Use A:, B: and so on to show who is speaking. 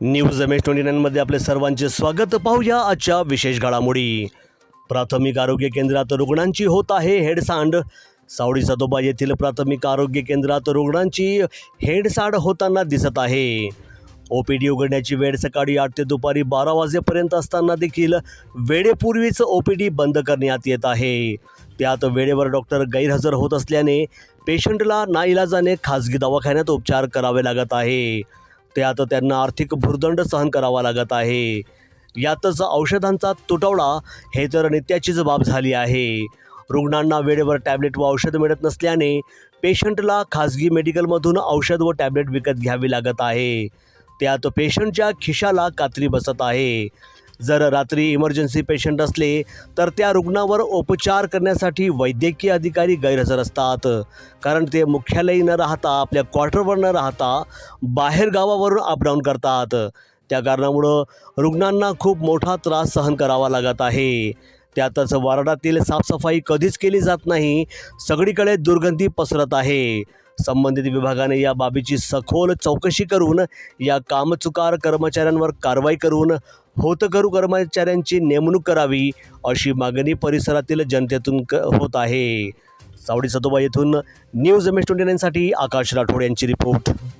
A: News M S twenty नाईनमध्ये आपले सर्वांचे स्वागत. पाहूया आजच्या विशेष घडामोडी. प्राथमिक आरोग्य केंद्रात रुग्णांची होत आहे हेडसांड. सावडी सदोबा येथील प्राथमिक आरोग्य केंद्रात रुग्णांची हेडसांड होताना दिसत आहे. ओ पी डी उघडण्याची वेळ सकाळी आठ ते दुपारी बारा वाजेपर्यंत असताना देखील वेळेपूर्वीच ओ पी डी बंद करण्यात येत आहे. त्यात वेळेवर डॉक्टर गैरहजर होत असल्याने पेशंटला नाईलाजाने खाजगी दवाखान्यात उपचार करावे लागत आहे. त्यात त्यांना आर्थिक भुर्दंड सहन करावा लागत आहे. यातच औषधांचा तुटवडा हे तर नित्याचीच बाब झाली आहे. रुग्णांना वेळेवर टॅबलेट व औषध मिळत नसल्याने पेशंटला खाजगी मेडिकलमधून औषध व टॅबलेट विकत घ्यावी लागत आहे. त्यात पेशंटच्या खिशाला कात्री बसत आहे. जर रात्री इमर्जन्सी पेशंट असले तर त्या रुग्णावर उपचार करण्यासाठी वैद्यकीय अधिकारी गैरहजर असतात. कारण ते मुख्यालयी न राहता आपल्या क्वार्टरवर न राहता बाहेर गावावरून अपडाऊन करतात. त्या कारणामुळं रुग्णांना खूप मोठा त्रास सहन करावा लागत आहे. त्यातच वार्डातील साफसफाई कधीच केली जात नाही सगळीकडे दुर्गंधी पसरत आहे. संबंधित विभागाने या बाबीची सखोल चौकशी करून या कामचुकार कर्मचाऱ्यांवर कारवाई करून होतकरू कर्मचाऱ्यांची नेमणूक करावी अशी मागणी परिसरातील जनतेतून क होत आहे. सावडी सतोबा येथून न्यूज एम एस ट्वेंटी नाईनसाठी आकाश राठोड यांची रिपोर्ट.